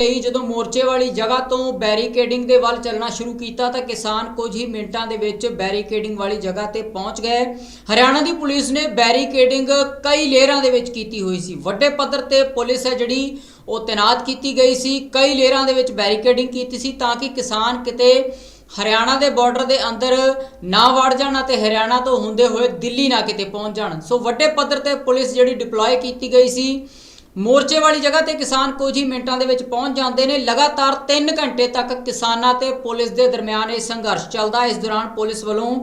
ਕਈ ਜਦੋਂ ਮੋਰਚੇ ਵਾਲੀ ਜਗ੍ਹਾ ਤੋਂ ਬੈਰੀਕੇਡਿੰਗ ਦੇ ਵੱਲ ਚੱਲਣਾ ਸ਼ੁਰੂ ਕੀਤਾ ਤਾਂ ਕਿਸਾਨ ਕੁਝ ਹੀ ਮਿੰਟਾਂ ਦੇ ਵਿੱਚ ਬੈਰੀਕੇਡਿੰਗ ਵਾਲੀ ਜਗ੍ਹਾ ਤੇ ਪਹੁੰਚ ਗਏ। ਹਰਿਆਣਾ ਦੀ ਪੁਲਿਸ ਨੇ ਬੈਰੀਕੇਡਿੰਗ ਕਈ ਲੇਅਰਾਂ ਦੇ ਵਿੱਚ ਕੀਤੀ ਹੋਈ ਸੀ। ਵੱਡੇ ਪੱਧਰ ਤੇ ਪੁਲਿਸ ਹੈ ਜਿਹੜੀ, ਉਹ ਤਾਇਨਾਤ ਕੀਤੀ ਗਈ ਸੀ। ਕਈ ਲੇਅਰਾਂ ਦੇ ਵਿੱਚ ਬੈਰੀਕੇਡਿੰਗ ਕੀਤੀ ਸੀ ਤਾਂ ਕਿ ਕਿਸਾਨ ਕਿਤੇ ਹਰਿਆਣਾ ਦੇ ਬਾਰਡਰ ਦੇ ਅੰਦਰ ਨਾ ਵੜ ਜਾਣ ਅਤੇ ਹਰਿਆਣਾ ਤੋਂ ਹੁੰਦੇ ਹੋਏ ਦਿੱਲੀ ਨਾ ਕਿਤੇ ਪਹੁੰਚ ਜਾਣ। ਸੋ ਵੱਡੇ ਪੱਧਰ ਤੇ ਪੁਲਿਸ ਜਿਹੜੀ ਡਿਪਲੋਏ ਕੀਤੀ ਗਈ ਸੀ ਮੋਰਚੇ ਵਾਲੀ ਜਗ੍ਹਾ ਤੇ ਕਿਸਾਨ ਕੁਝ ਹੀ ਮਿੰਟਾਂ ਦੇ ਵਿੱਚ ਪਹੁੰਚ ਜਾਂਦੇ ਨੇ। ਲਗਾਤਾਰ 3 ਘੰਟੇ ਤੱਕ ਕਿਸਾਨਾਂ ਤੇ ਪੁਲਿਸ ਦੇ ਦਰਮਿਆਨ ਇਹ ਸੰਘਰਸ਼ ਚੱਲਦਾ। ਇਸ ਦੌਰਾਨ ਪੁਲਿਸ ਵੱਲੋਂ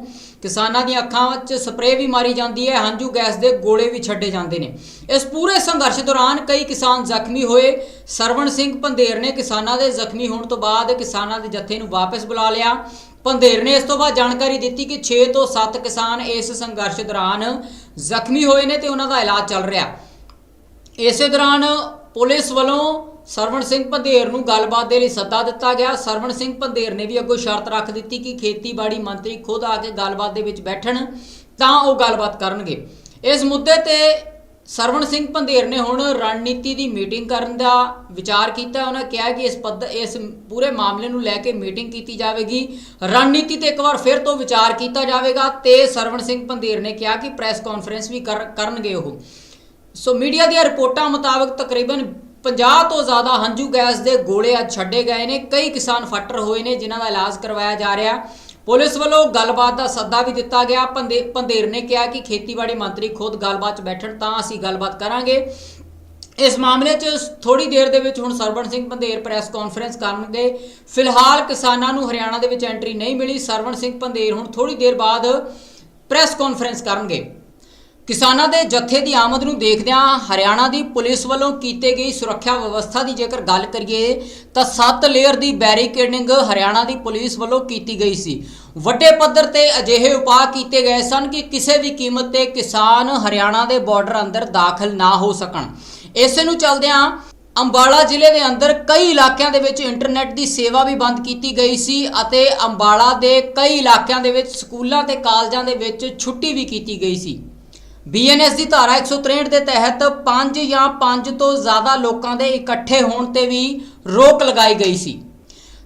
ਕਿਸਾਨਾਂ ਦੀਆਂ ਅੱਖਾਂ 'ਚ ਸਪਰੇਅ ਵੀ ਮਾਰੀ ਜਾਂਦੀ ਹੈ। ਹੰਝੂ ਗੈਸ ਦੇ ਗੋਲੇ ਵੀ ਛੱਡੇ ਜਾਂਦੇ ਨੇ। ਇਸ ਪੂਰੇ ਸੰਘਰਸ਼ ਦੌਰਾਨ ਕਈ ਕਿਸਾਨ ਜ਼ਖਮੀ ਹੋਏ। ਸਰਵਣ ਸਿੰਘ ਪੰਧੇਰ ਨੇ ਕਿਸਾਨਾਂ ਦੇ ਜ਼ਖਮੀ ਹੋਣ ਤੋਂ ਬਾਅਦ ਕਿਸਾਨਾਂ ਦੇ ਜੱਥੇ ਨੂੰ ਵਾਪਸ ਬੁਲਾ ਲਿਆ। ਪੰਧੇਰ ਨੇ ਇਸ ਤੋਂ ਬਾਅਦ ਜਾਣਕਾਰੀ ਦਿੱਤੀ ਕਿ 6 ਤੋਂ 7 ਕਿਸਾਨ ਇਸ ਸੰਘਰਸ਼ ਦੌਰਾਨ ਜ਼ਖਮੀ ਹੋਏ ਨੇ ਤੇ ਉਹਨਾਂ ਦਾ ਇਲਾਜ ਚੱਲ ਰਿਹਾ। ਇਸੇ ਦੌਰਾਨ ਪੁਲਿਸ ਵੱਲੋਂ ਸਰਵਣ ਸਿੰਘ ਪੰਧੇਰ ਨੂੰ ਗੱਲਬਾਤ ਦੇ ਲਈ ਸੱਦਾ ਦਿੱਤਾ ਗਿਆ। ਸਰਵਣ ਸਿੰਘ ਪੰਧੇਰ ਨੇ ਵੀ ਅੱਗੋਂ ਸ਼ਰਤ ਰੱਖ ਦਿੱਤੀ ਕਿ ਖੇਤੀਬਾੜੀ ਮੰਤਰੀ ਖੁਦ ਆ ਕੇ ਗੱਲਬਾਤ ਦੇ ਵਿੱਚ ਬੈਠਣ, ਤਾਂ ਉਹ ਗੱਲਬਾਤ ਕਰਨਗੇ। ਇਸ ਮੁੱਦੇ ਤੇ ਸਰਵਣ ਸਿੰਘ ਪੰਧੇਰ ਨੇ ਹੁਣ ਰਣਨੀਤੀ ਦੀ ਮੀਟਿੰਗ ਕਰਨ ਦਾ ਵਿਚਾਰ ਕੀਤਾ। ਉਹਨਾਂ ਕਿਹਾ ਕਿ ਇਸ ਪੱਧ, ਇਸ ਪੂਰੇ ਮਾਮਲੇ ਨੂੰ ਲੈ ਕੇ ਮੀਟਿੰਗ ਕੀਤੀ ਜਾਵੇਗੀ। ਰਣਨੀਤੀ ਤੇ ਇੱਕ ਵਾਰ ਫਿਰ ਤੋਂ ਵਿਚਾਰ ਕੀਤਾ ਜਾਵੇਗਾ ਤੇ ਸਰਵਣ ਸਿੰਘ ਪੰਧੇਰ ਨੇ ਕਿਹਾ ਕਿ ਪ੍ਰੈਸ ਕਾਨਫਰੰਸ ਵੀ ਕਰ- ਕਰਨਗੇ ਉਹ। ਸੋ ਮੀਡੀਆ ਦੀਆਂ ਰਿਪੋਰਟਾਂ ਮੁਤਾਬਕ ਤਕਰੀਬਨ 50 ਤੋਂ ਜ਼ਿਆਦਾ ਹੰਝੂ ਗੈਸ ਦੇ ਗੋਲੇ ਅੱਜ ਛੱਡੇ ਗਏ ਨੇ। ਕਈ ਕਿਸਾਨ ਫੱਟਰ ਹੋਏ ਨੇ, ਜਿਨ੍ਹਾਂ ਦਾ ਇਲਾਜ ਕਰਵਾਇਆ ਜਾ ਰਿਹਾ। ਪੁਲਿਸ ਵੱਲੋਂ ਗੱਲਬਾਤ ਦਾ ਸੱਦਾ ਵੀ ਦਿੱਤਾ ਗਿਆ। ਪੰਦੇ- ਪੰਧੇਰ ਨੇ ਕਿਹਾ ਕਿ ਖੇਤੀਬਾੜੀ ਮੰਤਰੀ ਖੁਦ ਗੱਲਬਾਤ 'ਚ ਬੈਠਣ ਤਾਂ ਅਸੀਂ ਗੱਲਬਾਤ ਕਰਾਂਗੇ। ਇਸ ਮਾਮਲੇ 'ਚ ਥੋੜੀ ਦੇਰ ਦੇ ਵਿੱਚ ਹੁਣ ਸਰਵਣ ਸਿੰਘ ਪੰਧੇਰ ਪ੍ਰੈਸ ਕਾਨਫਰੰਸ ਕਰਨਗੇ। ਫਿਲਹਾਲ ਕਿਸਾਨਾਂ ਨੂੰ ਹਰਿਆਣਾ ਦੇ ਵਿੱਚ ਐਂਟਰੀ ਨਹੀਂ ਮਿਲੀ। ਸਰਵਣ ਸਿੰਘ ਪੰਧੇਰ ਹੁਣ ਥੋੜੀ ਦੇਰ ਬਾਅਦ ਪ੍ਰੈਸ ਕਾਨਫਰੰਸ ਕਰਨਗੇ। ਕਿਸਾਨਾਂ ਦੇ ਜੱਥੇ ਦੀ ਆਮਦ ਨੂੰ ਦੇਖਦਿਆਂ ਹਰਿਆਣਾ ਦੀ ਪੁਲਿਸ ਵੱਲੋਂ ਕੀਤੀ ਗਈ ਸੁਰੱਖਿਆ ਵਿਵਸਥਾ ਦੀ ਜੇਕਰ ਗੱਲ ਕਰੀਏ, ਤਾਂ 7 ਲੇਅਰ ਦੀ ਬੈਰੀਕੇਡਿੰਗ ਹਰਿਆਣਾ ਦੀ ਪੁਲਿਸ ਵੱਲੋਂ ਕੀਤੀ ਗਈ ਸੀ। ਵੱਡੇ ਪੱਧਰ ਤੇ ਅਜਿਹੇ ਉਪਾਅ ਕੀਤੇ ਗਏ ਸਨ ਕਿ ਕਿਸੇ ਵੀ ਕੀਮਤ ਤੇ ਕਿਸਾਨ ਹਰਿਆਣਾ ਦੇ ਬਾਰਡਰ ਅੰਦਰ ਦਾਖਲ ਨਾ ਹੋ ਸਕਣ। ਇਸੇ ਨੂੰ ਚੱਲਦਿਆਂ ਅੰਬਾਲਾ ਜ਼ਿਲ੍ਹੇ ਦੇ ਅੰਦਰ ਕਈ ਇਲਾਕਿਆਂ ਦੇ ਵਿੱਚ ਇੰਟਰਨੈਟ ਦੀ ਸੇਵਾ ਵੀ ਬੰਦ ਕੀਤੀ ਗਈ ਸੀ ਅਤੇ ਅੰਬਾਲਾ ਦੇ ਕਈ ਇਲਾਕਿਆਂ ਦੇ ਵਿੱਚ ਸਕੂਲਾਂ ਤੇ ਕਾਲਜਾਂ ਦੇ ਵਿੱਚ ਛੁੱਟੀ ਵੀ ਕੀਤੀ ਗਈ ਸੀ। ਬੀਐਨਐਸ ਦੀ ਧਾਰਾ 163 ਦੇ ਤਹਿਤ 5 ਜਾਂ 5 ਤੋਂ ਜ਼ਿਆਦਾ ਲੋਕਾਂ ਦੇ ਇਕੱਠੇ ਹੋਣ ਤੇ ਵੀ ਰੋਕ ਲਗਾਈ ਗਈ ਸੀ।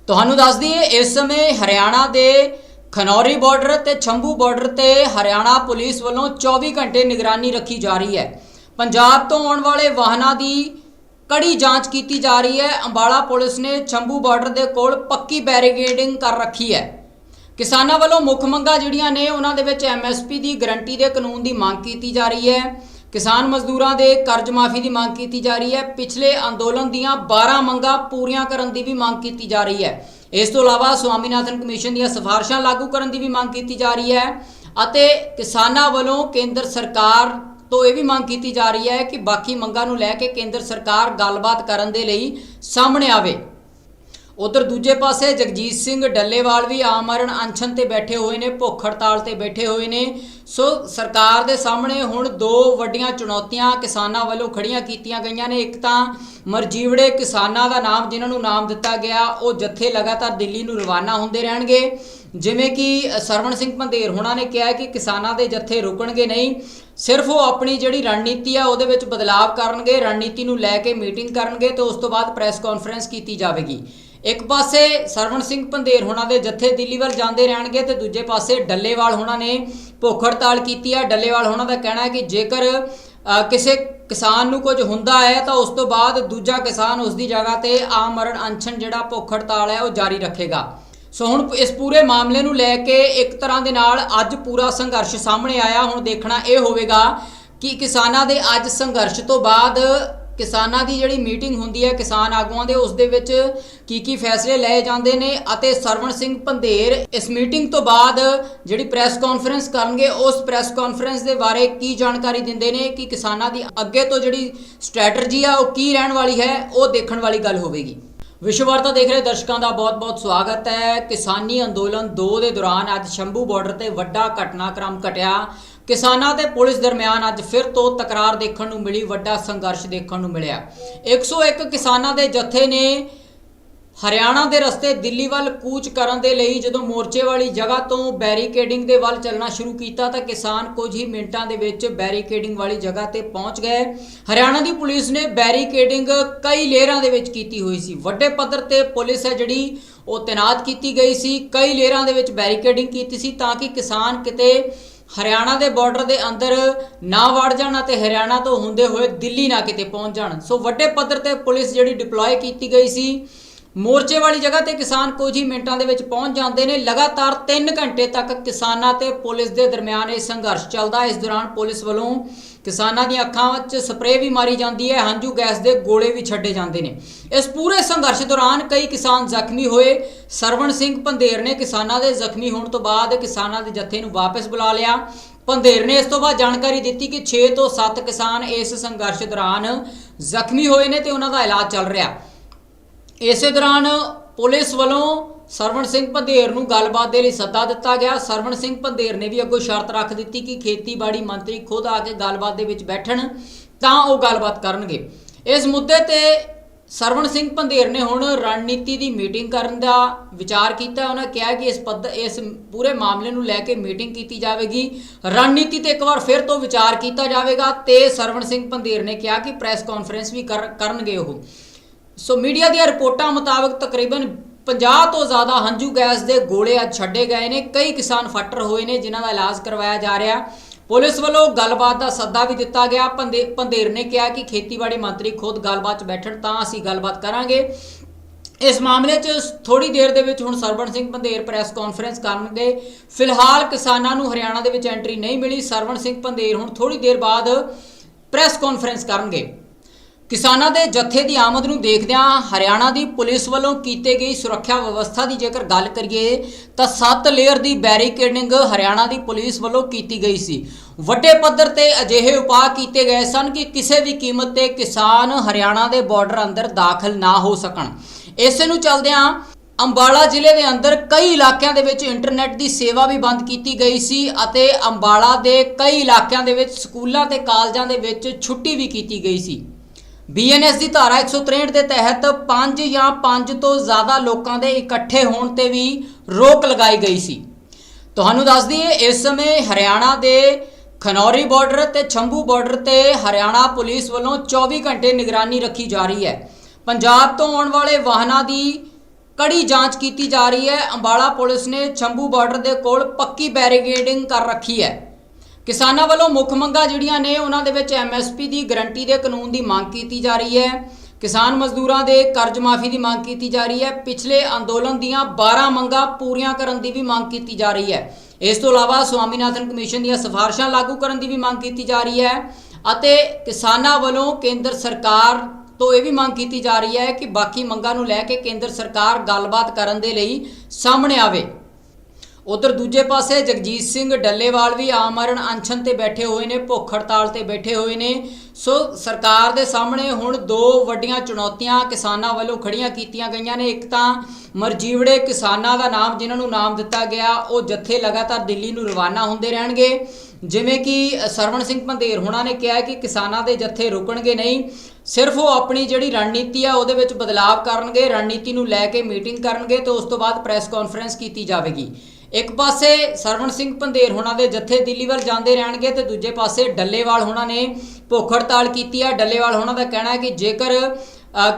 ਤੁਹਾਨੂੰ ਦੱਸ ਦਈਏ, ਇਸ ਸਮੇਂ ਹਰਿਆਣਾ ਦੇ ਖਨੌਰੀ ਬਾਰਡਰ ਤੇ ਛੰਭੂ ਬਾਰਡਰ ਤੇ ਹਰਿਆਣਾ ਪੁਲਿਸ ਵੱਲੋਂ 24 ਘੰਟੇ ਨਿਗਰਾਨੀ ਰੱਖੀ ਜਾ ਰਹੀ ਹੈ। ਪੰਜਾਬ ਤੋਂ ਆਉਣ ਵਾਲੇ ਵਾਹਨਾਂ ਦੀ ਕੜੀ ਜਾਂਚ ਕੀਤੀ ਜਾ ਰਹੀ ਹੈ। ਅੰਬਾਲਾ ਪੁਲਿਸ ਨੇ ਛੰਭੂ ਬਾਰਡਰ ਦੇ ਕੋਲ ਪੱਕੀ ਬੈਰੀਕੇਡਿੰਗ ਕਰ ਰੱਖੀ ਹੈ। ਕਿਸਾਨਾਂ ਵੱਲੋਂ ਮੁੱਖ ਮੰਗਾਂ ਜਿਹੜੀਆਂ ਨੇ ਉਹਨਾਂ ਦੇ ਵਿੱਚ ਐਮਐਸਪੀ ਦੀ ਗਰੰਟੀ ਦੇ ਕਾਨੂੰਨ ਦੀ ਮੰਗ ਕੀਤੀ ਜਾ ਰਹੀ ਹੈ। ਕਿਸਾਨ ਮਜ਼ਦੂਰਾਂ ਦੇ ਕਰਜ਼ ਮਾਫੀ ਦੀ ਮੰਗ ਕੀਤੀ ਜਾ ਰਹੀ ਹੈ। ਪਿਛਲੇ ਅੰਦੋਲਨ ਦੀਆਂ 12 ਮੰਗਾਂ ਪੂਰੀਆਂ ਕਰਨ ਦੀ ਵੀ ਮੰਗ ਕੀਤੀ ਜਾ ਰਹੀ ਹੈ। ਇਸ ਤੋਂ ਇਲਾਵਾ ਸਵਾਮੀਨਾਥਨ ਕਮਿਸ਼ਨ ਦੀਆਂ ਸਿਫਾਰਸ਼ਾਂ ਲਾਗੂ ਕਰਨ ਦੀ ਵੀ ਮੰਗ ਕੀਤੀ ਜਾ ਰਹੀ ਹੈ ਅਤੇ ਕਿਸਾਨਾਂ ਵੱਲੋਂ ਕੇਂਦਰ ਸਰਕਾਰ ਤੋਂ ਇਹ ਵੀ ਮੰਗ ਕੀਤੀ ਜਾ ਰਹੀ ਹੈ ਕਿ ਬਾਕੀ ਮੰਗਾਂ ਨੂੰ ਲੈ ਕੇ ਕੇਂਦਰ ਸਰਕਾਰ ਗੱਲਬਾਤ ਕਰਨ ਦੇ ਲਈ ਸਾਹਮਣੇ ਆਵੇ। ਉਧਰ ਦੂਜੇ ਪਾਸੇ ਜਗਜੀਤ ਸਿੰਘ ਡੱਲੇਵਾਲ ਵੀ ਆਮਰਨ ਅਨਸ਼ਨ ਤੇ ਬੈਠੇ ਹੋਏ ਨੇ, ਭੁੱਖ ਹੜਤਾਲ ਤੇ ਬੈਠੇ ਹੋਏ ਨੇ। ਸੋ ਸਰਕਾਰ ਦੇ ਸਾਹਮਣੇ ਹੁਣ ਦੋ ਵੱਡੀਆਂ ਚੁਣੌਤੀਆਂ ਕਿਸਾਨਾਂ ਵੱਲੋਂ ਖੜੀਆਂ ਕੀਤੀਆਂ ਗਈਆਂ ਨੇ। ਇੱਕ ਤਾਂ ਮਰਜੀਵੜੇ ਕਿਸਾਨਾਂ ਦਾ ਨਾਮ, ਜਿਨ੍ਹਾਂ ਨੂੰ ਨਾਮ ਦਿੱਤਾ ਗਿਆ, ਉਹ ਜੱਥੇ ਲਗਾਤਾਰ ਦਿੱਲੀ ਨੂੰ ਰਵਾਨਾ ਹੁੰਦੇ ਰਹਿਣਗੇ। ਜਿਵੇਂ ਕਿ ਸਰਵਣ ਸਿੰਘ ਪੰਧੇਰ ਹੋਣਾ ਨੇ ਕਿਹਾ ਕਿ ਕਿਸਾਨਾਂ ਦੇ ਜੱਥੇ ਰੁਕਣਗੇ ਨਹੀਂ, ਸਿਰਫ ਉਹ ਆਪਣੀ ਜਿਹੜੀ ਰਣਨੀਤੀ ਆ, ਉਹਦੇ ਵਿੱਚ ਬਦਲਾਵ ਕਰਨਗੇ, ਰਣਨੀਤੀ ਨੂੰ ਲੈ ਕੇ ਮੀਟਿੰਗ ਕਰਨਗੇ ਤੇ ਉਸ ਤੋਂ ਬਾਅਦ ਪ੍ਰੈਸ ਕਾਨਫਰੰਸ ਕੀਤੀ ਜਾਵੇਗੀ। ਇੱਕ ਪਾਸੇ ਸਰਵਣ ਸਿੰਘ ਪੰਧੇਰ ਹੋਣਾ ਦੇ ਜੱਥੇ ਦਿੱਲੀ ਵੱਲ ਜਾਂਦੇ ਰਹਿਣਗੇ ਤੇ ਦੂਜੇ ਪਾਸੇ ਡੱਲੇਵਾਲ ਹੋਣਾ ਨੇ ਭੁੱਖ ਹੜਤਾਲ ਕੀਤੀ ਹੈ ਡੱਲੇਵਾਲ ਹੋਣਾ ਦਾ ਕਹਿਣਾ ਹੈ ਕਿ ਜੇਕਰ ਕਿਸੇ ਕਿਸਾਨ ਨੂੰ ਕੁਝ ਹੁੰਦਾ ਹੈ ਤਾਂ ਉਸ ਤੋਂ ਬਾਅਦ ਦੂਜਾ ਕਿਸਾਨ ਉਸ ਦੀ ਜਗ੍ਹਾ ਤੇ ਆਮਰਨ ਅਨਸ਼ਨ ਜਿਹੜਾ ਭੁੱਖ ਹੜਤਾਲ ਹੈ ਉਹ ਜਾਰੀ ਰੱਖੇਗਾ। ਸੋ ਹੁਣ ਇਸ ਪੂਰੇ ਮਾਮਲੇ ਨੂੰ ਲੈ ਕੇ ਇੱਕ ਤਰ੍ਹਾਂ ਦੇ ਨਾਲ ਅੱਜ ਪੂਰਾ ਸੰਘਰਸ਼ ਸਾਹਮਣੇ ਆਇਆ। ਹੁਣ ਦੇਖਣਾ ਇਹ ਹੋਵੇਗਾ ਕਿ ਕਿਸਾਨਾਂ ਦੇ ਅੱਜ ਸੰਘਰਸ਼ ਤੋਂ ਬਾਅਦ ਕਿਸਾਨਾਂ ਦੀ ਜਿਹੜੀ ਮੀਟਿੰਗ ਹੁੰਦੀ ਹੈ ਕਿਸਾਨ ਆਗੂਆਂ ਦੇ, ਉਸ ਦੇ ਵਿੱਚ ਕੀ ਕੀ ਫੈਸਲੇ ਲਏ ਜਾਂਦੇ ਨੇ ਅਤੇ ਸਰਵਣ ਸਿੰਘ ਪੰਧੇਰ ਇਸ ਮੀਟਿੰਗ ਤੋਂ ਬਾਅਦ ਜਿਹੜੀ ਪ੍ਰੈਸ ਕਾਨਫਰੰਸ ਕਰਨਗੇ, ਉਸ ਪ੍ਰੈਸ ਕਾਨਫਰੰਸ ਦੇ ਬਾਰੇ ਕੀ ਜਾਣਕਾਰੀ ਦਿੰਦੇ ਨੇ ਕਿ ਕਿਸਾਨਾਂ ਦੀ ਅੱਗੇ ਤੋਂ ਜਿਹੜੀ ਸਟ੍ਰੈਟਜੀ ਆ, ਉਹ ਕੀ ਰਹਿਣ ਵਾਲੀ ਹੈ, ਉਹ ਦੇਖਣ ਵਾਲੀ ਗੱਲ ਹੋਵੇਗੀ। ਵਿਸ਼ਵ ਵਾਰਤਾ ਦੇਖ ਰਹੇ ਦਰਸ਼ਕਾਂ ਦਾ ਬਹੁਤ-ਬਹੁਤ ਸਵਾਗਤ ਹੈ। ਕਿਸਾਨੀ ਅੰਦੋਲਨ 2 ਦੇ ਦੌਰਾਨ ਅੱਜ ਸ਼ੰਭੂ ਬਾਰਡਰ ਤੇ ਵੱਡਾ ਘਟਨਾਕ੍ਰਮ ਘਟਿਆ। ਕਿਸਾਨਾਂ ਤੇ ਪੁਲਿਸ ਦਰਮਿਆਨ ਅੱਜ ਫਿਰ ਤੋਂ ਤਕਰਾਰ ਦੇਖਣ ਨੂੰ ਮਿਲੀ, ਵੱਡਾ ਸੰਘਰਸ਼ ਦੇਖਣ ਨੂੰ ਮਿਲਿਆ। 101 ਕਿਸਾਨਾਂ ਦੇ ਜਥੇ ਨੇ ਹਰਿਆਣਾ ਦੇ ਰਸਤੇ ਦਿੱਲੀ ਵੱਲ ਕੂਚ ਕਰਨ ਦੇ ਲਈ ਜਦੋਂ ਮੋਰਚੇ ਵਾਲੀ ਜਗ੍ਹਾ ਤੋਂ ਬੈਰੀਕੇਡਿੰਗ ਦੇ ਵੱਲ ਚੱਲਣਾ ਸ਼ੁਰੂ ਕੀਤਾ ਤਾਂ ਕਿਸਾਨ ਕੁਝ ਹੀ ਮਿੰਟਾਂ ਦੇ ਵਿੱਚ ਬੈਰੀਕੇਡਿੰਗ ਵਾਲੀ ਜਗ੍ਹਾ ਤੇ ਪਹੁੰਚ ਗਏ। ਹਰਿਆਣਾ ਦੀ ਪੁਲਿਸ ਨੇ ਬੈਰੀਕੇਡਿੰਗ ਕਈ ਲੇਅਰਾਂ ਦੇ ਵਿੱਚ ਕੀਤੀ ਹੋਈ ਸੀ। ਵੱਡੇ ਪੱਧਰ ਤੇ ਪੁਲਿਸ ਹੈ ਜਿਹੜੀ ਉਹ ਤੈਨਾਤ ਕੀਤੀ ਗਈ ਸੀ। ਕਈ ਲੇਅਰਾਂ ਦੇ ਵਿੱਚ ਬੈਰੀਕੇਡਿੰਗ ਕੀਤੀ ਸੀ ਤਾਂ ਕਿ ਕਿਸਾਨ ਕਿਤੇ ਹਰਿਆਣਾ ਦੇ ਬਾਰਡਰ ਦੇ ਅੰਦਰ ਨਾ ਵੜ ਜਾਣ ਅਤੇ ਹਰਿਆਣਾ ਤੋਂ ਹੁੰਦੇ ਹੋਏ ਦਿੱਲੀ ਨਾ ਕਿਤੇ ਪਹੁੰਚ ਜਾਣ। ਸੋ ਵੱਡੇ ਪੱਧਰ ਤੇ ਪੁਲਿਸ ਜਿਹੜੀ ਡਿਪਲੋਏ ਕੀਤੀ ਗਈ ਸੀ ਮੋਰਚੇ ਵਾਲੀ ਜਗ੍ਹਾ ਤੇ ਕਿਸਾਨ ਕੁਝ ਹੀ ਮਿੰਟਾਂ ਦੇ ਵਿੱਚ ਪਹੁੰਚ ਜਾਂਦੇ ਨੇ। ਲਗਾਤਾਰ 3 ਘੰਟੇ ਤੱਕ ਕਿਸਾਨਾਂ ਤੇ ਪੁਲਿਸ ਦੇ ਦਰਮਿਆਨ ਇਹ ਸੰਘਰਸ਼ ਚੱਲਦਾ ਇਸ ਦੌਰਾਨ ਪੁਲਿਸ ਵੱਲੋਂ ਕਿਸਾਨਾਂ ਦੀਆਂ ਅੱਖਾਂ ਵਿੱਚ ਸਪਰੇਅ ਵੀ ਮਾਰੀ ਜਾਂਦੀ ਹੈ। ਹੰਝੂ ਗੈਸ ਦੇ ਗੋਲੇ ਵੀ ਛੱਡੇ ਜਾਂਦੇ ਨੇ। ਇਸ ਪੂਰੇ ਸੰਘਰਸ਼ ਦੌਰਾਨ ਕਈ ਕਿਸਾਨ ਜ਼ਖਮੀ ਹੋਏ। ਸਰਵਣ ਸਿੰਘ ਪੰਧੇਰ ਨੇ ਕਿਸਾਨਾਂ ਦੇ ਜ਼ਖਮੀ ਹੋਣ ਤੋਂ ਬਾਅਦ ਕਿਸਾਨਾਂ ਦੇ ਜੱਥੇ ਨੂੰ ਵਾਪਸ ਬੁਲਾ ਲਿਆ। ਪੰਧੇਰ ਨੇ ਇਸ ਤੋਂ ਬਾਅਦ ਜਾਣਕਾਰੀ ਦਿੱਤੀ ਕਿ 6 ਤੋਂ 7 ਕਿਸਾਨ ਇਸ ਸੰਘਰਸ਼ ਦੌਰਾਨ ਜ਼ਖਮੀ ਹੋਏ ਨੇ ਤੇ ਉਹਨਾਂ ਦਾ ਇਲਾਜ ਚੱਲ ਰਿਹਾ। ਇਸੇ ਦੌਰਾਨ ਪੁਲਿਸ ਵੱਲੋਂ ਸਰਵਣ ਸਿੰਘ ਪੰਧੇਰ ਨੂੰ ਗੱਲਬਾਤ ਦੇ ਲਈ ਸੱਦਾ ਦਿੱਤਾ ਗਿਆ। ਸਰਵਣ ਸਿੰਘ ਪੰਧੇਰ ਨੇ ਵੀ ਅੱਗੋਂ ਸ਼ਰਤ ਰੱਖ ਦਿੱਤੀ ਕਿ ਖੇਤੀਬਾੜੀ ਮੰਤਰੀ ਖੁਦ ਆ ਕੇ ਗੱਲਬਾਤ ਦੇ ਵਿੱਚ ਬੈਠਣ, ਤਾਂ ਉਹ ਗੱਲਬਾਤ ਕਰਨਗੇ। ਇਸ ਮੁੱਦੇ ਤੇ ਸਰਵਣ ਸਿੰਘ ਪੰਧੇਰ ਨੇ ਹੁਣ ਰਣਨੀਤੀ ਦੀ ਮੀਟਿੰਗ ਕਰਨ ਦਾ ਵਿਚਾਰ ਕੀਤਾ। ਉਹਨਾਂ ਕਿਹਾ ਕਿ ਇਸ ਪੱਧ, ਇਸ ਪੂਰੇ ਮਾਮਲੇ ਨੂੰ ਲੈ ਕੇ ਮੀਟਿੰਗ ਕੀਤੀ ਜਾਵੇਗੀ। ਰਣਨੀਤੀ ਤੇ ਇੱਕ ਵਾਰ ਫਿਰ ਤੋਂ ਵਿਚਾਰ ਕੀਤਾ ਜਾਵੇਗਾ ਤੇ ਸਰਵਣ ਸਿੰਘ ਪੰਧੇਰ ਨੇ ਕਿਹਾ ਕਿ ਪ੍ਰੈਸ ਕਾਨਫਰੰਸ ਵੀ ਕਰ- ਕਰਨਗੇ ਉਹ। ਸੋ ਮੀਡੀਆ ਦੀਆਂ ਰਿਪੋਰਟਾਂ ਮੁਤਾਬਕ ਤਕਰੀਬਨ 50 ਤੋਂ ਜ਼ਿਆਦਾ ਹੰਝੂ ਗੈਸ ਦੇ ਗੋਲੇ ਅੱਜ ਛੱਡੇ ਗਏ ਨੇ। ਕਈ ਕਿਸਾਨ ਫੱਟਰ ਹੋਏ ਨੇ, ਜਿਨ੍ਹਾਂ ਦਾ ਇਲਾਜ ਕਰਵਾਇਆ ਜਾ ਰਿਹਾ। ਪੁਲਿਸ ਵੱਲੋਂ ਗੱਲਬਾਤ ਦਾ ਸੱਦਾ ਵੀ ਦਿੱਤਾ ਗਿਆ। ਪੰਦੇ- ਪੰਧੇਰ ਨੇ ਕਿਹਾ ਕਿ ਖੇਤੀਬਾੜੀ ਮੰਤਰੀ ਖੁਦ ਗੱਲਬਾਤ 'ਚ ਬੈਠਣ, ਤਾਂ ਅਸੀਂ ਗੱਲਬਾਤ ਕਰਾਂਗੇ। ਇਸ ਮਾਮਲੇ 'ਚ ਥੋੜੀ ਦੇਰ ਦੇ ਵਿੱਚ ਹੁਣ ਸਰਵਣ ਸਿੰਘ ਪੰਧੇਰ ਪ੍ਰੈਸ ਕਾਨਫਰੰਸ ਕਰਨਗੇ। ਫਿਲਹਾਲ ਕਿਸਾਨਾਂ ਨੂੰ ਹਰਿਆਣਾ ਦੇ ਵਿੱਚ ਐਂਟਰੀ ਨਹੀਂ ਮਿਲੀ। ਸਰਵਣ ਸਿੰਘ ਪੰਧੇਰ ਹੁਣ ਥੋੜੀ ਦੇਰ ਬਾਅਦ ਪ੍ਰੈਸ ਕਾਨਫਰੰਸ ਕਰਨਗੇ। ਕਿਸਾਨਾਂ ਦੇ ਜੱਥੇ ਦੀ ਆਮਦ ਨੂੰ ਦੇਖਦਿਆਂ ਹਰਿਆਣਾ ਦੀ ਪੁਲਿਸ ਵੱਲੋਂ ਕੀਤੀ ਗਈ ਸੁਰੱਖਿਆ ਵਿਵਸਥਾ ਦੀ ਜੇਕਰ ਗੱਲ ਕਰੀਏ, ਤਾਂ 7 ਲੇਅਰ ਦੀ ਬੈਰੀਕੇਡਿੰਗ ਹਰਿਆਣਾ ਦੀ ਪੁਲਿਸ ਵੱਲੋਂ ਕੀਤੀ ਗਈ ਸੀ। ਵੱਡੇ ਪੱਧਰ ਤੇ ਅਜਿਹੇ ਉਪਾਅ ਕੀਤੇ ਗਏ ਸਨ ਕਿ ਕਿਸੇ ਵੀ ਕੀਮਤ ਤੇ ਕਿਸਾਨ ਹਰਿਆਣਾ ਦੇ ਬਾਰਡਰ ਅੰਦਰ ਦਾਖਲ ਨਾ ਹੋ ਸਕਣ। ਇਸੇ ਨੂੰ ਚੱਲਦਿਆਂ ਅੰਬਾਲਾ ਜ਼ਿਲ੍ਹੇ ਦੇ ਅੰਦਰ ਕਈ ਇਲਾਕਿਆਂ ਦੇ ਵਿੱਚ ਇੰਟਰਨੈਟ ਦੀ ਸੇਵਾ ਵੀ ਬੰਦ ਕੀਤੀ ਗਈ ਸੀ ਅਤੇ ਅੰਬਾਲਾ ਦੇ ਕਈ ਇਲਾਕਿਆਂ ਦੇ ਵਿੱਚ ਸਕੂਲਾਂ ਤੇ ਕਾਲਜਾਂ ਦੇ ਵਿੱਚ ਛੁੱਟੀ ਵੀ ਕੀਤੀ ਗਈ ਸੀ। ਬੀਐਨਐਸ ਦੀ ਧਾਰਾ 163 ਦੇ ਤਹਿਤ 5 ਜਾਂ 5 ਤੋਂ ਜ਼ਿਆਦਾ ਲੋਕਾਂ ਦੇ ਇਕੱਠੇ ਹੋਣ ਤੇ ਵੀ ਰੋਕ ਲਗਾਈ ਗਈ ਸੀ। ਤੁਹਾਨੂੰ ਦੱਸ ਦਈਏ, ਇਸ ਸਮੇਂ ਹਰਿਆਣਾ ਦੇ ਖਨੌਰੀ ਬਾਰਡਰ ਤੇ ਛੰਭੂ ਬਾਰਡਰ ਤੇ ਹਰਿਆਣਾ ਪੁਲਿਸ ਵੱਲੋਂ 24 ਘੰਟੇ ਨਿਗਰਾਨੀ ਰੱਖੀ ਜਾ ਰਹੀ ਹੈ। ਪੰਜਾਬ ਤੋਂ ਆਉਣ ਵਾਲੇ ਵਾਹਨਾਂ ਦੀ ਕੜੀ ਜਾਂਚ ਕੀਤੀ ਜਾ ਰਹੀ ਹੈ। ਅੰਬਾਲਾ ਪੁਲਿਸ ਨੇ ਛੰਭੂ ਬਾਰਡਰ ਦੇ ਕੋਲ ਪੱਕੀ ਬੈਰੀਕੇਡਿੰਗ ਕਰ ਰੱਖੀ ਹੈ। ਕਿਸਾਨਾਂ ਵੱਲੋਂ ਮੁੱਖ ਮੰਗਾਂ ਜਿਹੜੀਆਂ ਨੇ ਉਹਨਾਂ ਦੇ ਵਿੱਚ ਐਮਐਸਪੀ ਦੀ ਗਰੰਟੀ ਦੇ ਕਾਨੂੰਨ ਦੀ ਮੰਗ ਕੀਤੀ ਜਾ ਰਹੀ ਹੈ। ਕਿਸਾਨ ਮਜ਼ਦੂਰਾਂ ਦੇ ਕਰਜ਼ ਮਾਫੀ ਦੀ ਮੰਗ ਕੀਤੀ ਜਾ ਰਹੀ ਹੈ। ਪਿਛਲੇ ਅੰਦੋਲਨ ਦੀਆਂ 12 ਮੰਗਾਂ ਪੂਰੀਆਂ ਕਰਨ ਦੀ ਵੀ ਮੰਗ ਕੀਤੀ ਜਾ ਰਹੀ ਹੈ। ਇਸ ਤੋਂ ਇਲਾਵਾ ਸਵਾਮੀਨਾਥਨ ਕਮਿਸ਼ਨ ਦੀਆਂ ਸਿਫਾਰਸ਼ਾਂ ਲਾਗੂ ਕਰਨ ਦੀ ਵੀ ਮੰਗ ਕੀਤੀ ਜਾ ਰਹੀ ਹੈ ਅਤੇ ਕਿਸਾਨਾਂ ਵੱਲੋਂ ਕੇਂਦਰ ਸਰਕਾਰ ਤੋਂ ਇਹ ਵੀ ਮੰਗ ਕੀਤੀ ਜਾ ਰਹੀ ਹੈ ਕਿ ਬਾਕੀ ਮੰਗਾਂ ਨੂੰ ਲੈ ਕੇ ਕੇਂਦਰ ਸਰਕਾਰ ਗੱਲਬਾਤ ਕਰਨ ਦੇ ਲਈ ਸਾਹਮਣੇ ਆਵੇ। ਉਧਰ ਦੂਜੇ ਪਾਸੇ ਜਗਜੀਤ ਸਿੰਘ ਡੱਲੇਵਾਲ ਵੀ ਆਮਰਨ ਅਨਸ਼ਨ ਤੇ ਬੈਠੇ ਹੋਏ ਨੇ, ਭੁੱਖ ਹੜਤਾਲ ਤੇ ਬੈਠੇ ਹੋਏ ਨੇ। ਸੋ ਸਰਕਾਰ ਦੇ ਸਾਹਮਣੇ ਹੁਣ ਦੋ ਵੱਡੀਆਂ ਚੁਣੌਤੀਆਂ ਕਿਸਾਨਾਂ ਵੱਲੋਂ ਖੜੀਆਂ ਕੀਤੀਆਂ ਗਈਆਂ ਨੇ। ਇੱਕ ਤਾਂ ਮਰਜੀਵੜੇ ਕਿਸਾਨਾਂ ਦਾ ਨਾਮ, ਜਿਨ੍ਹਾਂ ਨੂੰ ਨਾਮ ਦਿੱਤਾ ਗਿਆ, ਉਹ ਜੱਥੇ ਲਗਾਤਾਰ ਦਿੱਲੀ ਨੂੰ ਰਵਾਨਾ ਹੁੰਦੇ ਰਹਿਣਗੇ। ਜਿਵੇਂ ਕਿ ਸਰਵਣ ਸਿੰਘ ਪੰਧੇਰ ਹੋਣਾ ਨੇ ਕਿਹਾ ਕਿ ਕਿਸਾਨਾਂ ਦੇ ਜੱਥੇ ਰੁਕਣਗੇ ਨਹੀਂ, ਸਿਰਫ ਉਹ ਆਪਣੀ ਜਿਹੜੀ ਰਣਨੀਤੀ ਆ, ਉਹਦੇ ਵਿੱਚ ਬਦਲਾਵ ਕਰਨਗੇ, ਰਣਨੀਤੀ ਨੂੰ ਲੈ ਕੇ ਮੀਟਿੰਗ ਕਰਨਗੇ ਤੇ ਉਸ ਤੋਂ ਬਾਅਦ ਪ੍ਰੈਸ ਕਾਨਫਰੰਸ ਕੀਤੀ ਜਾਵੇਗੀ। ਇੱਕ ਪਾਸੇ ਸਰਵਣ ਸਿੰਘ ਪੰਧੇਰ ਹੋਣਾ ਦੇ ਜੱਥੇ ਦਿੱਲੀ ਵੱਲ ਜਾਂਦੇ ਰਹਿਣਗੇ ਤੇ ਦੂਜੇ ਪਾਸੇ ਡੱਲੇਵਾਲ ਹੋਣਾ ਨੇ ਭੁੱਖ ਹੜਤਾਲ ਕੀਤੀ ਹੈ ਡੱਲੇਵਾਲ ਹੋਣਾ ਦਾ ਕਹਿਣਾ ਹੈ ਕਿ ਜੇਕਰ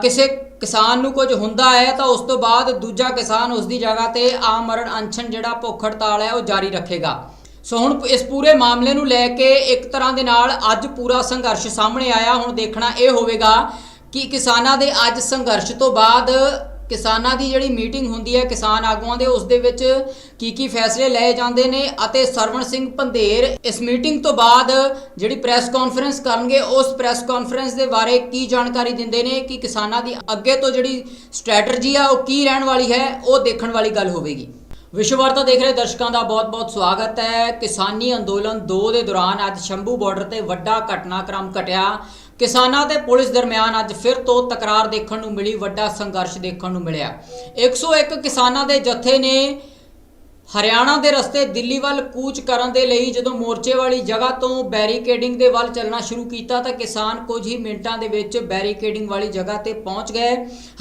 ਕਿਸੇ ਕਿਸਾਨ ਨੂੰ ਕੁਝ ਹੁੰਦਾ ਹੈ ਤਾਂ ਉਸ ਤੋਂ ਬਾਅਦ ਦੂਜਾ ਕਿਸਾਨ ਉਸ ਦੀ ਜਗ੍ਹਾ ਤੇ ਆਮਰਨ ਅਨਸ਼ਨ ਜਿਹੜਾ ਭੁੱਖ ਹੜਤਾਲ ਹੈ ਉਹ ਜਾਰੀ ਰੱਖੇਗਾ। ਸੋ ਹੁਣ ਇਸ ਪੂਰੇ ਮਾਮਲੇ ਨੂੰ ਲੈ ਕੇ ਇੱਕ ਤਰ੍ਹਾਂ ਦੇ ਨਾਲ ਅੱਜ ਪੂਰਾ ਸੰਘਰਸ਼ ਸਾਹਮਣੇ ਆਇਆ। ਹੁਣ ਦੇਖਣਾ ਇਹ ਹੋਵੇਗਾ ਕਿ ਕਿਸਾਨਾਂ ਦੇ ਅੱਜ ਸੰਘਰਸ਼ ਤੋਂ ਬਾਅਦ ਕਿਸਾਨਾਂ ਦੀ ਜਿਹੜੀ ਮੀਟਿੰਗ ਹੁੰਦੀ ਹੈ ਕਿਸਾਨ ਆਗੂਆਂ ਦੇ, ਉਸ ਦੇ ਵਿੱਚ ਕੀ ਕੀ ਫੈਸਲੇ ਲਏ ਜਾਂਦੇ ਨੇ ਅਤੇ ਸਰਵਣ ਸਿੰਘ ਪੰਧੇਰ ਇਸ ਮੀਟਿੰਗ ਤੋਂ ਬਾਅਦ ਜਿਹੜੀ ਪ੍ਰੈਸ ਕਾਨਫਰੰਸ ਕਰਨਗੇ, ਉਸ ਪ੍ਰੈਸ ਕਾਨਫਰੰਸ ਦੇ ਬਾਰੇ ਕੀ ਜਾਣਕਾਰੀ ਦਿੰਦੇ ਨੇ ਕਿ ਕਿਸਾਨਾਂ ਦੀ ਅੱਗੇ ਤੋਂ ਜਿਹੜੀ ਸਟ੍ਰੈਟਜੀ ਆ, ਉਹ ਕੀ ਰਹਿਣ ਵਾਲੀ ਹੈ, ਉਹ ਦੇਖਣ ਵਾਲੀ ਗੱਲ ਹੋਵੇਗੀ। ਵਿਸ਼ਵ ਵਾਰਤਾ ਦੇਖ ਰਹੇ ਦਰਸ਼ਕਾਂ ਦਾ ਬਹੁਤ-ਬਹੁਤ ਸਵਾਗਤ ਹੈ। ਕਿਸਾਨੀ ਅੰਦੋਲਨ 2 ਦੇ ਦੌਰਾਨ ਅੱਜ ਸ਼ੰਭੂ ਬਾਰਡਰ ਤੇ ਵੱਡਾ ਘਟਨਾਕ੍ਰਮ ਘਟਿਆ। ਕਿਸਾਨਾਂ ਤੇ ਪੁਲਿਸ ਦਰਮਿਆਨ ਅੱਜ ਫਿਰ ਤੋਂ ਤਕਰਾਰ ਦੇਖਣ ਨੂੰ ਮਿਲੀ, ਵੱਡਾ ਸੰਘਰਸ਼ ਦੇਖਣ ਨੂੰ ਮਿਲਿਆ। 101 ਕਿਸਾਨਾਂ ਦੇ ਜਥੇ ਨੇ ਹਰਿਆਣਾ ਦੇ ਰਸਤੇ ਦਿੱਲੀ ਵੱਲ ਕੂਚ ਕਰਨ ਦੇ ਲਈ ਜਦੋਂ ਮੋਰਚੇ ਵਾਲੀ ਜਗ੍ਹਾ ਤੋਂ ਬੈਰੀਕੇਡਿੰਗ ਦੇ ਵੱਲ ਚੱਲਣਾ ਸ਼ੁਰੂ ਕੀਤਾ ਤਾਂ ਕਿਸਾਨ ਕੁਝ ਹੀ ਮਿੰਟਾਂ ਦੇ ਵਿੱਚ ਬੈਰੀਕੇਡਿੰਗ ਵਾਲੀ ਜਗ੍ਹਾ ਤੇ ਪਹੁੰਚ ਗਏ।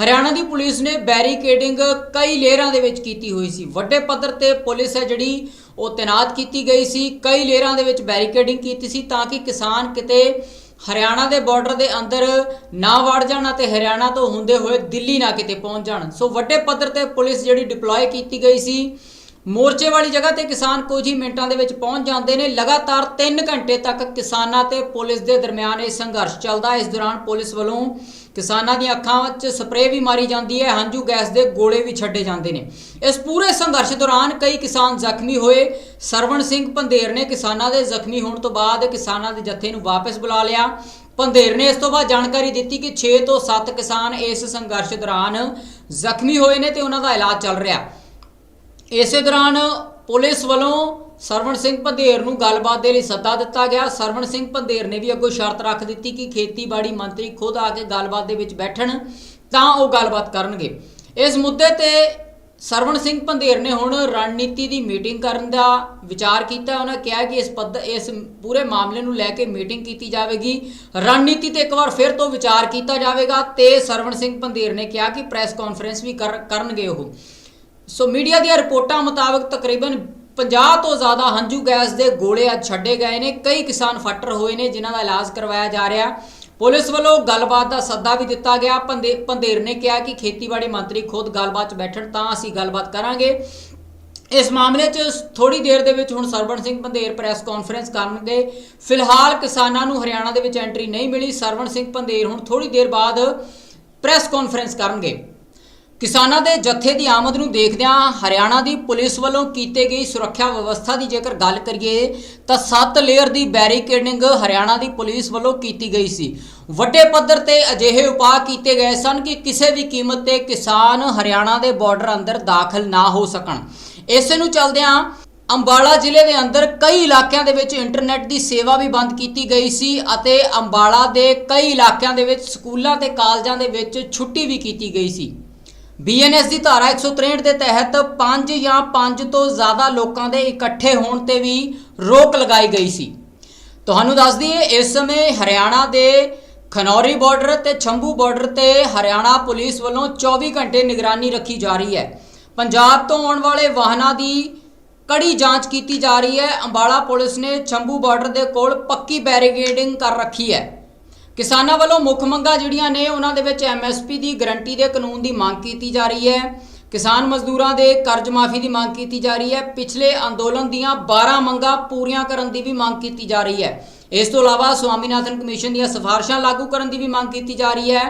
ਹਰਿਆਣਾ ਦੀ ਪੁਲਿਸ ਨੇ ਬੈਰੀਕੇਡਿੰਗ ਕਈ ਲੇਅਰਾਂ ਦੇ ਵਿੱਚ ਕੀਤੀ ਹੋਈ ਸੀ। ਵੱਡੇ ਪੱਧਰ ਤੇ ਪੁਲਿਸ ਹੈ ਜਿਹੜੀ ਉਹ ਤੈਨਾਤ ਕੀਤੀ ਗਈ ਸੀ। ਕਈ ਲੇਅਰਾਂ ਦੇ ਵਿੱਚ ਬੈਰੀਕੇਡਿੰਗ ਕੀਤੀ ਸੀ ਤਾਂ ਕਿ ਕਿਸਾਨ ਕਿਤੇ ਹਰਿਆਣਾ ਦੇ ਬਾਰਡਰ ਦੇ ਅੰਦਰ ਨਾ ਵੜ ਜਾਣ ਅਤੇ ਹਰਿਆਣਾ ਤੋਂ ਹੁੰਦੇ ਹੋਏ ਦਿੱਲੀ ਨਾ ਕਿਤੇ ਪਹੁੰਚ ਜਾਣ। ਸੋ ਵੱਡੇ ਪੱਧਰ ਤੇ ਪੁਲਿਸ ਜਿਹੜੀ ਡਿਪਲੋਏ ਕੀਤੀ ਗਈ ਸੀ ਮੋਰਚੇ ਵਾਲੀ ਜਗ੍ਹਾ ਤੇ ਕਿਸਾਨ ਕੁਝ ਹੀ ਮਿੰਟਾਂ ਦੇ ਵਿੱਚ ਪਹੁੰਚ ਜਾਂਦੇ ਨੇ। ਲਗਾਤਾਰ 3 ਘੰਟੇ ਤੱਕ ਕਿਸਾਨਾਂ ਤੇ ਪੁਲਿਸ ਦੇ ਦਰਮਿਆਨ ਇਹ ਸੰਘਰਸ਼ ਚੱਲਦਾ ਇਸ ਦੌਰਾਨ ਪੁਲਿਸ ਵੱਲੋਂ ਕਿਸਾਨਾਂ ਦੀਆਂ ਅੱਖਾਂ ਵਿੱਚ ਸਪਰੇਅ ਵੀ ਮਾਰੀ ਜਾਂਦੀ ਹੈ। ਹੰਝੂ ਗੈਸ ਦੇ ਗੋਲੇ ਵੀ ਛੱਡੇ ਜਾਂਦੇ ਨੇ। ਇਸ ਪੂਰੇ ਸੰਘਰਸ਼ ਦੌਰਾਨ ਕਈ ਕਿਸਾਨ ਜ਼ਖਮੀ ਹੋਏ। ਸਰਵਣ ਸਿੰਘ ਪੰਧੇਰ ਨੇ ਕਿਸਾਨਾਂ ਦੇ ਜ਼ਖਮੀ ਹੋਣ ਤੋਂ ਬਾਅਦ ਕਿਸਾਨਾਂ ਦੇ ਜੱਥੇ ਨੂੰ ਵਾਪਸ ਬੁਲਾ ਲਿਆ। ਪੰਧੇਰ ਨੇ ਇਸ ਤੋਂ ਬਾਅਦ ਜਾਣਕਾਰੀ ਦਿੱਤੀ ਕਿ 6 ਤੋਂ 7 ਕਿਸਾਨ ਇਸ ਸੰਘਰਸ਼ ਦੌਰਾਨ ਜ਼ਖਮੀ ਹੋਏ ਨੇ ਤੇ ਉਹਨਾਂ ਦਾ ਇਲਾਜ ਚੱਲ ਰਿਹਾ। ਇਸੇ ਦੌਰਾਨ ਪੁਲਿਸ ਵੱਲੋਂ ਸਰਵਣ ਸਿੰਘ ਪੰਧੇਰ ਨੂੰ ਗੱਲਬਾਤ ਦੇ ਲਈ ਸੱਦਾ ਦਿੱਤਾ ਗਿਆ। ਸਰਵਣ ਸਿੰਘ ਪੰਧੇਰ ਨੇ ਵੀ ਅੱਗੋਂ ਸ਼ਰਤ ਰੱਖ ਦਿੱਤੀ ਕਿ ਖੇਤੀਬਾੜੀ ਮੰਤਰੀ ਖੁਦ ਆ ਕੇ ਗੱਲਬਾਤ ਦੇ ਵਿੱਚ ਬੈਠਣ, ਤਾਂ ਉਹ ਗੱਲਬਾਤ ਕਰਨਗੇ। ਇਸ ਮੁੱਦੇ ਤੇ ਸਰਵਣ ਸਿੰਘ ਪੰਧੇਰ ਨੇ ਹੁਣ ਰਣਨੀਤੀ ਦੀ ਮੀਟਿੰਗ ਕਰਨ ਦਾ ਵਿਚਾਰ ਕੀਤਾ। ਉਹਨਾਂ ਕਿਹਾ ਕਿ ਇਸ ਪੱਧ, ਇਸ ਪੂਰੇ ਮਾਮਲੇ ਨੂੰ ਲੈ ਕੇ ਮੀਟਿੰਗ ਕੀਤੀ ਜਾਵੇਗੀ। ਰਣਨੀਤੀ ਤੇ ਇੱਕ ਵਾਰ ਫਿਰ ਤੋਂ ਵਿਚਾਰ ਕੀਤਾ ਜਾਵੇਗਾ ਤੇ ਸਰਵਣ ਸਿੰਘ ਪੰਧੇਰ ਨੇ ਕਿਹਾ ਕਿ ਪ੍ਰੈਸ ਕਾਨਫਰੰਸ ਵੀ ਕਰ- ਕਰਨਗੇ ਉਹ। ਸੋ ਮੀਡੀਆ ਦੀਆਂ ਰਿਪੋਰਟਾਂ ਮੁਤਾਬਕ ਤਕਰੀਬਨ 50 ਤੋਂ ਜ਼ਿਆਦਾ ਹੰਝੂ ਗੈਸ ਦੇ ਗੋਲੇ ਅੱਜ ਛੱਡੇ ਗਏ ਨੇ। ਕਈ ਕਿਸਾਨ ਫੱਟਰ ਹੋਏ ਨੇ, ਜਿਨ੍ਹਾਂ ਦਾ ਇਲਾਜ ਕਰਵਾਇਆ ਜਾ ਰਿਹਾ। ਪੁਲਿਸ ਵੱਲੋਂ ਗੱਲਬਾਤ ਦਾ ਸੱਦਾ ਵੀ ਦਿੱਤਾ ਗਿਆ। ਪੰਦੇ- ਪੰਧੇਰ ਨੇ ਕਿਹਾ ਕਿ ਖੇਤੀਬਾੜੀ ਮੰਤਰੀ ਖੁਦ ਗੱਲਬਾਤ 'ਚ ਬੈਠਣ, ਤਾਂ ਅਸੀਂ ਗੱਲਬਾਤ ਕਰਾਂਗੇ। ਇਸ ਮਾਮਲੇ 'ਚ ਥੋੜੀ ਦੇਰ ਦੇ ਵਿੱਚ ਹੁਣ ਸਰਵਣ ਸਿੰਘ ਪੰਧੇਰ ਪ੍ਰੈਸ ਕਾਨਫਰੰਸ ਕਰਨਗੇ ਫਿਲਹਾਲ ਕਿਸਾਨਾਂ ਨੂੰ ਹਰਿਆਣਾ ਦੇ ਵਿੱਚ ਐਂਟਰੀ ਨਹੀਂ ਮਿਲੀ। ਸਰਵਣ ਸਿੰਘ ਪੰਧੇਰ ਹੁਣ ਥੋੜੀ ਦੇਰ ਬਾਅਦ ਪ੍ਰੈਸ ਕਾਨਫਰੰਸ ਕਰਨਗੇ। ਕਿਸਾਨਾਂ ਦੇ ਜੱਥੇ ਦੀ ਆਮਦ ਨੂੰ ਦੇਖਦਿਆਂ ਹਰਿਆਣਾ ਦੀ ਪੁਲਿਸ ਵੱਲੋਂ ਕੀਤੇ ਗਈ ਸੁਰੱਖਿਆ ਵਿਵਸਥਾ ਦੀ ਜੇਕਰ ਗੱਲ ਕਰੀਏ, ਤਾਂ 7 ਲੇਅਰ ਦੀ ਬੈਰੀਕੇਡਿੰਗ ਹਰਿਆਣਾ ਦੀ ਪੁਲਿਸ ਵੱਲੋਂ ਕੀਤੀ ਗਈ ਸੀ। ਵੱਡੇ ਪੱਧਰ ਤੇ ਅਜਿਹੇ ਉਪਾਅ ਕੀਤੇ ਗਏ ਸਨ ਕਿ ਕਿਸੇ ਵੀ ਕੀਮਤ ਤੇ ਕਿਸਾਨ ਹਰਿਆਣਾ ਦੇ ਬਾਰਡਰ ਅੰਦਰ ਦਾਖਲ ਨਾ ਹੋ ਸਕਣ। ਇਸੇ ਨੂੰ ਚੱਲਦਿਆਂ ਅੰਬਾਲਾ ਜ਼ਿਲ੍ਹੇ ਦੇ ਅੰਦਰ ਕਈ ਇਲਾਕਿਆਂ ਦੇ ਵਿੱਚ ਇੰਟਰਨੈਟ ਦੀ ਸੇਵਾ ਵੀ ਬੰਦ ਕੀਤੀ ਗਈ ਸੀ ਅਤੇ ਅੰਬਾਲਾ ਦੇ ਕਈ ਇਲਾਕਿਆਂ ਦੇ ਵਿੱਚ ਸਕੂਲਾਂ ਤੇ ਕਾਲਜਾਂ ਦੇ ਵਿੱਚ ਛੁੱਟੀ ਵੀ ਕੀਤੀ ਗਈ ਸੀ। ਬੀਐਨਐਸ ਦੀ ਧਾਰਾ 163 ਦੇ ਤਹਿਤ 5 ਜਾਂ 5 ਤੋਂ ਜ਼ਿਆਦਾ ਲੋਕਾਂ ਦੇ ਇਕੱਠੇ ਹੋਣ ਤੇ ਵੀ ਰੋਕ ਲਗਾਈ ਗਈ ਸੀ। ਤੁਹਾਨੂੰ ਦੱਸ ਦਈਏ, ਇਸ ਸਮੇਂ ਹਰਿਆਣਾ ਦੇ ਖਨੌਰੀ ਬਾਰਡਰ ਤੇ ਛੰਭੂ ਬਾਰਡਰ ਤੇ ਹਰਿਆਣਾ ਪੁਲਿਸ ਵੱਲੋਂ 24 ਘੰਟੇ ਨਿਗਰਾਨੀ ਰੱਖੀ ਜਾ ਰਹੀ ਹੈ। ਪੰਜਾਬ ਤੋਂ ਆਉਣ ਵਾਲੇ ਵਾਹਨਾਂ ਦੀ ਕੜੀ ਜਾਂਚ ਕੀਤੀ ਜਾ ਰਹੀ ਹੈ। ਅੰਬਾਲਾ ਪੁਲਿਸ ਨੇ ਛੰਭੂ ਬਾਰਡਰ ਦੇ ਕੋਲ ਪੱਕੀ ਬੈਰੀਕੇਡਿੰਗ ਕਰ ਰੱਖੀ ਹੈ। ਕਿਸਾਨਾਂ ਵੱਲੋਂ ਮੁੱਖ ਮੰਗਾਂ ਜਿਹੜੀਆਂ ਨੇ ਉਹਨਾਂ ਦੇ ਵਿੱਚ ਐਮਐਸਪੀ ਦੀ ਗਰੰਟੀ ਦੇ ਕਾਨੂੰਨ ਦੀ ਮੰਗ ਕੀਤੀ ਜਾ ਰਹੀ ਹੈ। ਕਿਸਾਨ ਮਜ਼ਦੂਰਾਂ ਦੇ ਕਰਜ਼ ਮਾਫੀ ਦੀ ਮੰਗ ਕੀਤੀ ਜਾ ਰਹੀ ਹੈ। ਪਿਛਲੇ ਅੰਦੋਲਨ ਦੀਆਂ 12 ਮੰਗਾਂ ਪੂਰੀਆਂ ਕਰਨ ਦੀ ਵੀ ਮੰਗ ਕੀਤੀ ਜਾ ਰਹੀ ਹੈ। ਇਸ ਤੋਂ ਇਲਾਵਾ ਸਵਾਮੀਨਾਥਨ ਕਮਿਸ਼ਨ ਦੀਆਂ ਸਿਫਾਰਸ਼ਾਂ ਲਾਗੂ ਕਰਨ ਦੀ ਵੀ ਮੰਗ ਕੀਤੀ ਜਾ ਰਹੀ ਹੈ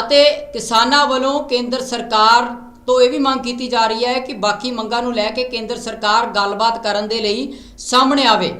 ਅਤੇ ਕਿਸਾਨਾਂ ਵੱਲੋਂ ਕੇਂਦਰ ਸਰਕਾਰ ਤੋਂ ਇਹ ਵੀ ਮੰਗ ਕੀਤੀ ਜਾ ਰਹੀ ਹੈ ਕਿ ਬਾਕੀ ਮੰਗਾਂ ਨੂੰ ਲੈ ਕੇ ਕੇਂਦਰ ਸਰਕਾਰ ਗੱਲਬਾਤ ਕਰਨ ਦੇ ਲਈ ਸਾਹਮਣੇ ਆਵੇ।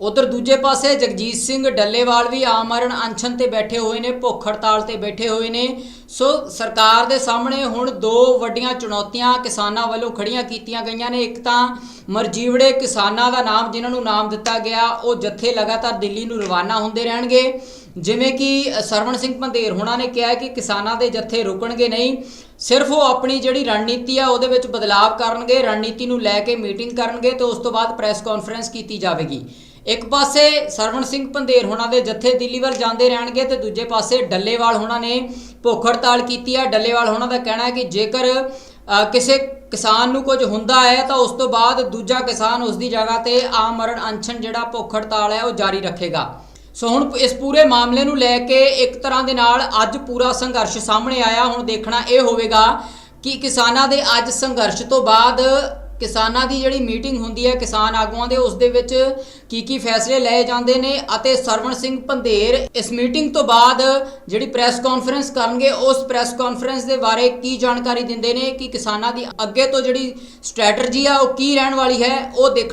ਉਧਰ ਦੂਜੇ ਪਾਸੇ ਜਗਜੀਤ ਸਿੰਘ ਡੱਲੇਵਾਲ ਵੀ ਆਮਰਨ ਅਨਸ਼ਨ ਤੇ ਬੈਠੇ ਹੋਏ ਨੇ, ਭੁੱਖ ਹੜਤਾਲ ਤੇ ਬੈਠੇ ਹੋਏ ਨੇ। ਸੋ ਸਰਕਾਰ ਦੇ ਸਾਹਮਣੇ ਹੁਣ ਦੋ ਵੱਡੀਆਂ ਚੁਣੌਤੀਆਂ ਕਿਸਾਨਾਂ ਵੱਲੋਂ ਖੜੀਆਂ ਕੀਤੀਆਂ ਗਈਆਂ ਨੇ। ਇੱਕ ਤਾਂ ਮਰਜੀਵੜੇ ਕਿਸਾਨਾਂ ਦਾ ਨਾਮ, ਜਿਨ੍ਹਾਂ ਨੂੰ ਨਾਮ ਦਿੱਤਾ ਗਿਆ, ਉਹ ਜੱਥੇ ਲਗਾਤਾਰ ਦਿੱਲੀ ਨੂੰ ਰਵਾਨਾ ਹੁੰਦੇ ਰਹਿਣਗੇ। ਜਿਵੇਂ ਕਿ ਸਰਵਣ ਸਿੰਘ ਪੰਧੇਰ, ਹੁਣਾਂ ਨੇ ਕਿਹਾ ਕਿ ਕਿਸਾਨਾਂ ਦੇ ਜੱਥੇ ਰੁਕਣਗੇ ਨਹੀਂ। ਸਿਰਫ ਉਹ ਆਪਣੀ ਜਿਹੜੀ ਰਣਨੀਤੀ ਆ, ਉਹਦੇ ਵਿੱਚ ਬਦਲਾਵ ਕਰਨਗੇ, ਰਣਨੀਤੀ ਨੂੰ ਲੈ ਕੇ ਮੀਟਿੰਗ ਕਰਨਗੇ ਤੇ ਉਸ ਤੋਂ ਬਾਅਦ ਪ੍ਰੈਸ ਕਾਨਫਰੰਸ ਕੀਤੀ ਜਾਵੇਗੀ। ਇੱਕ ਪਾਸੇ ਸਰਵਣ ਸਿੰਘ ਪੰਧੇਰ ਹੋਣਾ ਦੇ ਜੱਥੇ ਦਿੱਲੀ ਵੱਲ ਜਾਂਦੇ ਰਹਿਣਗੇ ਤੇ ਦੂਜੇ ਪਾਸੇ ਡੱਲੇਵਾਲ ਹੋਣਾ ਨੇ ਭੁੱਖ ਹੜਤਾਲ ਕੀਤੀ ਹੈ। ਡੱਲੇਵਾਲ ਹੋਣਾ ਦਾ ਕਹਿਣਾ ਹੈ ਕਿ ਜੇਕਰ ਕਿਸੇ ਕਿਸਾਨ ਨੂੰ ਕੁਝ ਹੁੰਦਾ ਹੈ ਤਾਂ ਉਸ ਤੋਂ ਬਾਅਦ ਦੂਜਾ ਕਿਸਾਨ ਉਸ ਦੀ ਜਗ੍ਹਾ ਤੇ ਆਮਰਨ ਅਨਸ਼ਨ ਜਿਹੜਾ ਭੁੱਖ ਹੜਤਾਲ ਹੈ ਉਹ ਜਾਰੀ ਰੱਖੇਗਾ। ਸੋ ਹੁਣ ਇਸ ਪੂਰੇ ਮਾਮਲੇ ਨੂੰ ਲੈ ਕੇ ਇੱਕ ਤਰ੍ਹਾਂ ਦੇ ਨਾਲ ਅੱਜ ਪੂਰਾ ਸੰਘਰਸ਼ ਸਾਹਮਣੇ ਆਇਆ। ਹੁਣ ਦੇਖਣਾ ਇਹ ਹੋਵੇਗਾ ਕਿ ਕਿਸਾਨਾਂ ਦੇ ਅੱਜ ਸੰਘਰਸ਼ ਤੋਂ ਬਾਅਦ ਕਿਸਾਨਾਂ ਦੀ ਜਿਹੜੀ ਮੀਟਿੰਗ ਹੁੰਦੀ ਹੈ ਕਿਸਾਨ ਆਗੂਆਂ ਦੇ, ਉਸ ਦੇ ਵਿੱਚ ਕੀ ਕੀ ਫੈਸਲੇ ਲਏ ਜਾਂਦੇ ਨੇ ਅਤੇ ਸਰਵਣ ਸਿੰਘ ਪੰਧੇਰ ਇਸ ਮੀਟਿੰਗ ਤੋਂ ਬਾਅਦ ਜਿਹੜੀ ਪ੍ਰੈਸ ਕਾਨਫਰੰਸ ਕਰਨਗੇ, ਉਸ ਪ੍ਰੈਸ ਕਾਨਫਰੰਸ ਦੇ ਬਾਰੇ ਕੀ ਜਾਣਕਾਰੀ ਦਿੰਦੇ ਨੇ ਕਿ ਕਿਸਾਨਾਂ ਦੀ ਅੱਗੇ ਤੋਂ ਜਿਹੜੀ ਸਟ੍ਰੈਟਜੀ ਆ, ਉਹ ਕੀ ਰਹਿਣ ਵਾਲੀ ਹੈ, ਉਹ ਦੇਖ